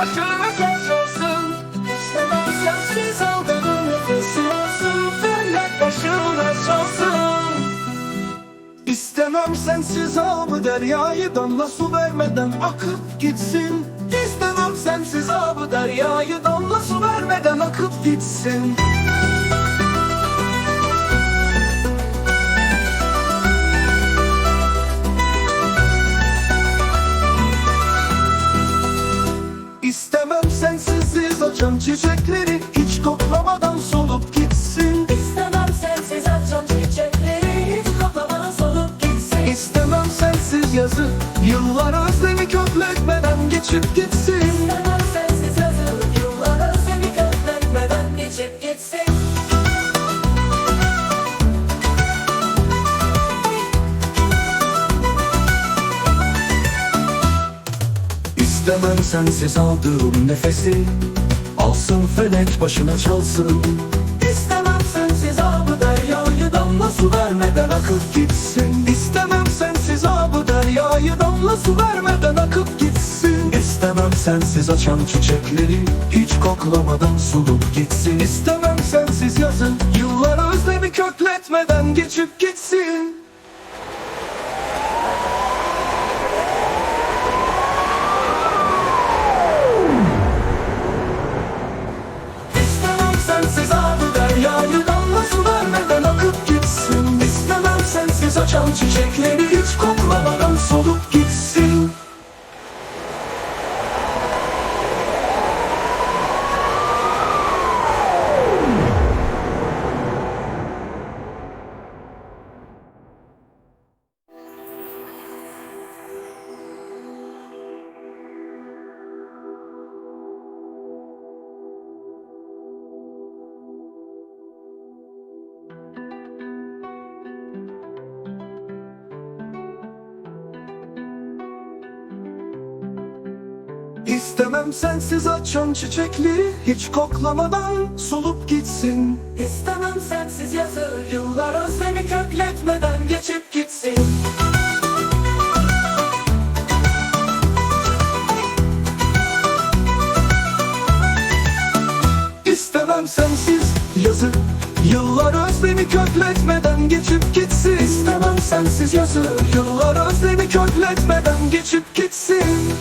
Aşırı geçiyorsun Sensiz aldığım nefesi olsun Felak başına çalsın. İstemem sensiz al bu deryayı. Damla su vermeden akıp gitsin. İstemem sensiz al bu deryayı. Damla su vermeden akıp gitsin. Açan çiçekleri Hiç koklamadan solup gitsin. İstemem sensiz açan çiçekleri Hiç kafamına solup gitsin. İstemem sensiz yazı Yıllar özlemi kökletmeden geçip gitsin. İstemem sensiz yazın Yıllar özlemi kökletmeden geçip gitsin. İstemem sensiz aldığım nefesi Alsın felek başına çalsın. İstemem sensiz abı deryayı damla su vermeden akıp gitsin. İstemem sensiz abı deryayı damla su vermeden akıp gitsin. İstemem sensiz açan çiçekleri hiç koklamadan solup gitsin. İstemem sensiz yazın yıllar özlemi kökletmeden geçip gitsin Sensiz açan çiçekleri hiç koklamadan İstemem sensiz açan çiçekleri hiç koklamadan solup gitsin. İstemem sensiz yazı Yıllar özlemi kökletmeden geçip gitsin. İstemem sensiz yazı Yıllar özlemi kökletmeden geçip gitsin. İstemem sensiz yazı Yıllar özlemi kökletmeden geçip gitsin